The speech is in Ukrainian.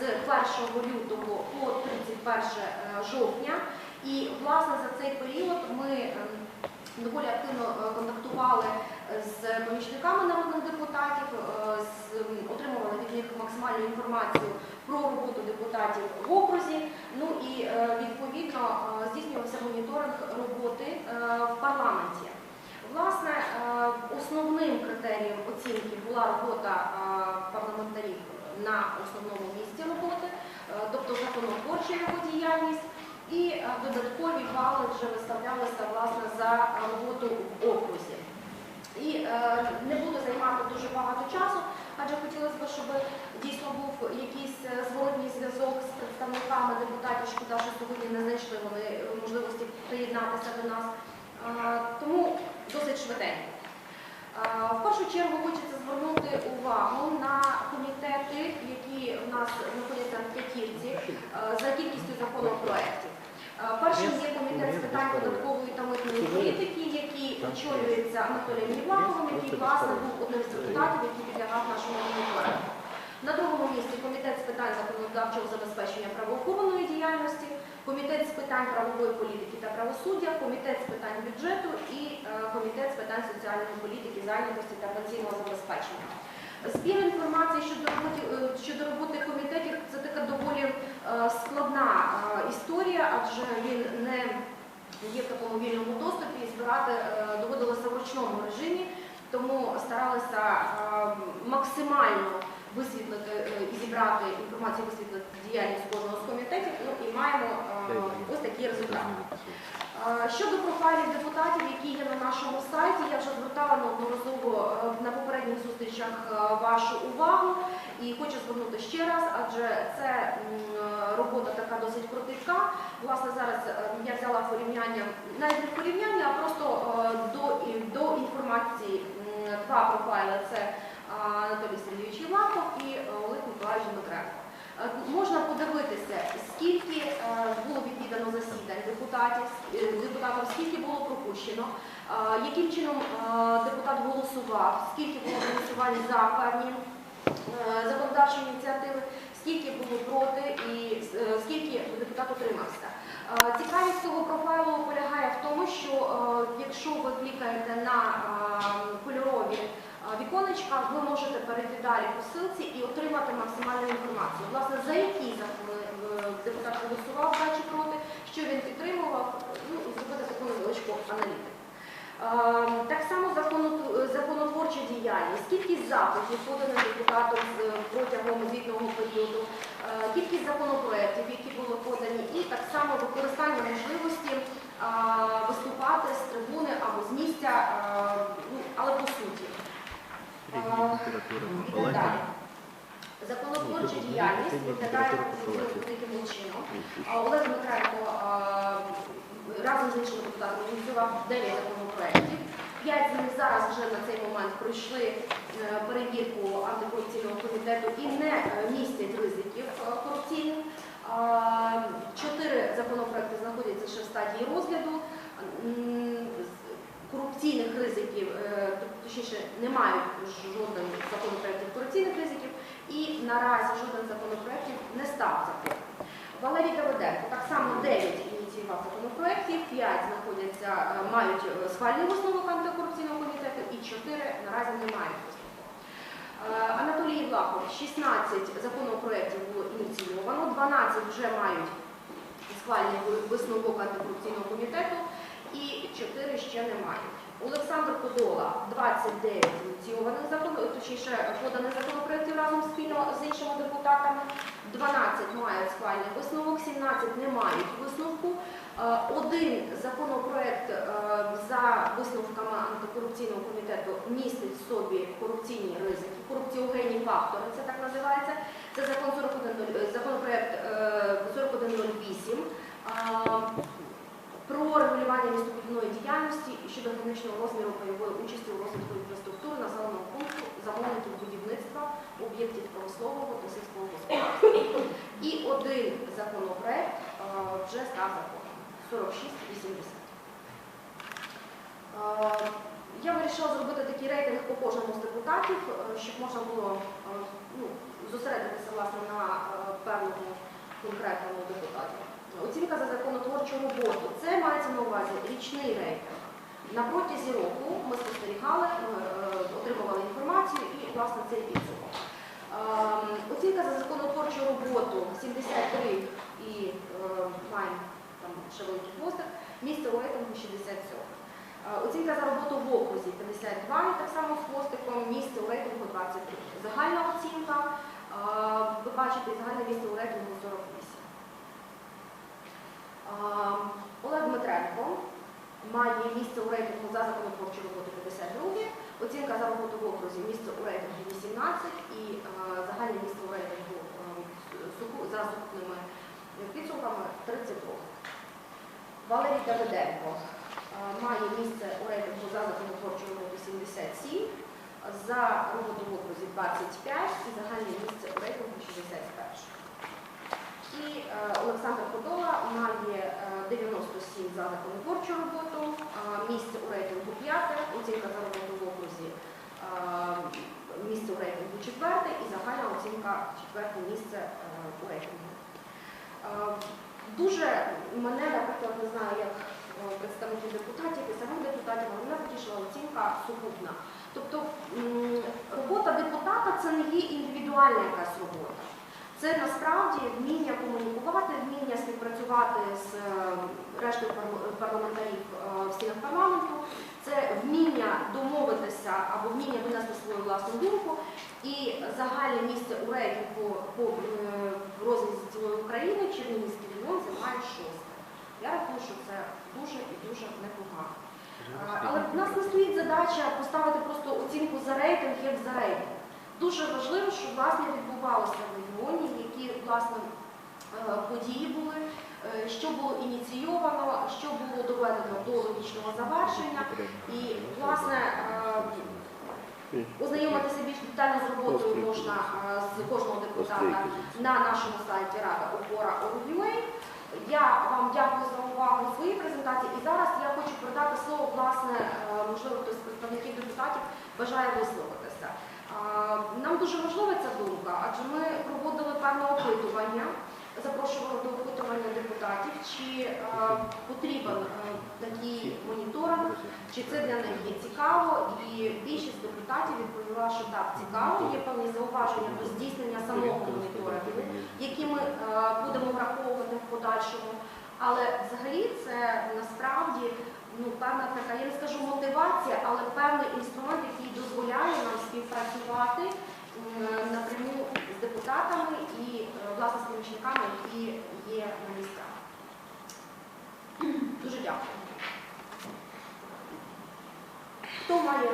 з 1 лютого по 31 жовтня. І власне за цей період ми ем, доволі активно е, контактували з помічниками народних депутатів, е, отримували від них максимальну інформацію про роботу депутатів в окрузі. Ну і е, відповідно е, здійснювався моніторинг роботи е, в парламенті. Власне, е, основним критерієм оцінки була робота е, парламентарів на основному місці роботи, е, тобто законотворча його діяльність, і е, додаткові бали вже виставлялися власне за роботу в окрузі. І е, не буду займати дуже багато часу, адже хотілося б, щоб дійсно був якийсь зворотній зв'язок з представниками депутатів. Шкода, що сьогодні не знайшли вони можливості приєднатися до нас. Тому досить швиденько. Чергу хочеться звернути увагу на комітети, які в нас знаходяться в п'ятірці е, за кількістю законопроєктів. Е, Першим є комітет з питань податкової та митної політики, який очолюється Анатолієм Євлаковим, який власне був одним з депутатів, який підлягав нашому моніторингу. На другому місці комітет з питань законодавчого забезпечення правоохоронної діяльності, комітет з питань правової політики та правосуддя, комітет з питань бюджету і е, комітет з питань соціальної політики, зайнятості та пенсійного забезпечення. Збір інформації щодо роботи, е, щодо роботи комітетів це така доволі е, складна історія, адже він не є в такому вільному доступі і збирати доводилося в ручному режимі, тому старалися максимально висвітлити е, і зібрати інформацію, висвітлити діяльність кожного з комітетів. Ну і маємо е, ось такі результати. Е, Щодо профайлів депутатів, які є на нашому сайті, я вже звертала неодноразово на попередніх зустрічах вашу увагу і хочу звернути ще раз, адже це робота така досить кропітка. Власне, зараз я взяла порівняння, навіть не порівняння, а просто до, до інформації два профайли. Це Анатолій Сергійович Євлаков і е, Олег Миколаївич Дмитренко. Е, Можна подивитися, скільки е, було відвідано засідань депутатів, депутатам, скільки було пропущено, яким чином депутат голосував, скільки було голосувань за певні законодавчі ініціативи, скільки було проти і скільки депутат утримався. Цікавість цього профайлу полягає в тому, що якщо ви клікаєте на віконечка, ви можете перейти далі по ссылці і отримати максимальну інформацію. Власне, за який закон е, депутат голосував за чи проти, що він підтримував, ну зробити таку невеличку аналітику. Е, Так само законот- законотворча діяльність, кількість запитів, поданих депутатом протягом звітного періоду, е, кількість законопроєктів, які були подані, і так само використання можливості е, виступати з трибуни або з місця, е, ну, але по суті. Е, Йде далі. Законотворча діяльність виглядає таким чином. Олег Дмитренко е, разом з іншими депутатами ініціював 9 законопроєктів. П'ять з них зараз вже на цей момент пройшли е, перевірку антикорупційного комітету і не містять ризиків корупційних. Чотири законопроекти знаходяться ще в стадії розгляду. Корупційних ризиків, е, точніше, не мають жоден законопроєктів корупційних ризиків, і наразі жоден законопроєктів не став законом. Валерій Давиденко так само 9 ініціював законопроєктів, 5 знаходяться, е, мають е, схвальний висновок антикорупційного комітету і 4 наразі не мають висновку. Анатолій Євлахов, 16 законопроєктів було ініційовано, 12 вже мають схвальний висновок антикорупційного комітету і 4 ще не мають. Олександр Кодола, 29 ініційованих закон, точніше поданих законопроєктів разом спільно з іншими депутатами. 12 мають схвальний висновок, 17 не мають висновку. Е, Один законопроект е, за висновками антикорупційного комітету містить в собі корупційні ризики, корупціогенні фактори, це так називається. Це закон 41, е, законопроект е, 4108 е, про регулювання діяльності щодо граничного розміру пайової участі у розвитку інфраструктури населеного пункту замовників будівництва об'єктів промислового та сільського господарства. І один законопроект вже став законом 4680. Е, Я вирішила зробити такий рейтинг по кожному з депутатів, е, щоб можна було е, ну, зосередитися власне на е, певному конкретному депутаті. Оцінка за законотворчу роботу. Це мається на увазі річний рейтинг. На протязі року ми спостерігали, е, отримували інформацію і, власне, цей підсумок. Ем, Оцінка за законотворчу роботу 73 і е, маємо там ще великий хвостик, місце рейтингу 67. Е, Оцінка за роботу в окрузі 52 і так само з хвостиком, місце у рейтингу 23. Загальна оцінка, ви бачите, загальне місце у рейтингу 48. Е, Олег Дмитренко має місце у рейтингу за законотворчу роботу 52, оцінка за роботу в окрузі місце у рейтингу 18 і е, загальне місце у рейтингу е, за сукупними підсумками 32. Валерій Давиденко е, має місце у рейтингу за законотворчу роботу 77, за роботу в окрузі 25 і загальне місце у рейтингу 61. І е, Олександр Подола має е, 97 за законотворчу роботу, е, місце у рейтингу 5, оцінка за роботу в окрузі, е, місце у рейтингу 4 і загальна оцінка 4 місце е, у рейтингу. Е, Дуже мене, наприклад, не знаю, як е, представників депутатів і самих депутатів, але мене потішила оцінка сукупна. Тобто робота депутата це не є індивідуальна якась робота. Це насправді вміння комунікувати, вміння співпрацювати з е, рештою парламентарів е, в стінах парламенту, це вміння домовитися або вміння винести свою власну думку. І загальне місце у рейтингу по е, розрізі цілої України Чернігівський регіон займає шосте. Я рахую, що це дуже і дуже непогано. Але в нас не стоїть задача поставити просто оцінку за рейтинг як за рейтинг. Дуже важливо, щоб власне відбувалося в регіоні, які власне е, події були, е, що було ініційовано, що було доведено до логічного завершення. І власне е, ознайомитися більш детально з роботою можна е, з кожного депутата на нашому сайті Рада Опора Оргюей. Я вам дякую за увагу в своїй презентації. І зараз я хочу передати слово, власне, можливо, хтось з представників депутатів бажає висловитися. Нам дуже важлива ця думка, адже ми проводили певне опитування, запрошували до опитування депутатів, чи е, потрібен е, такий моніторинг, чи це для них є цікаво. І більшість депутатів відповіла, що так, цікаво, є певні зауваження до здійснення самого моніторингу, які ми е, будемо враховувати в подальшому. Але взагалі це насправді ну, певна така, я не скажу мотивація, але певний інструмент, який дозволяє нам співпрацювати напряму депутатами і е, власне з помічниками, які є на місцях. Дуже дякую. Хто має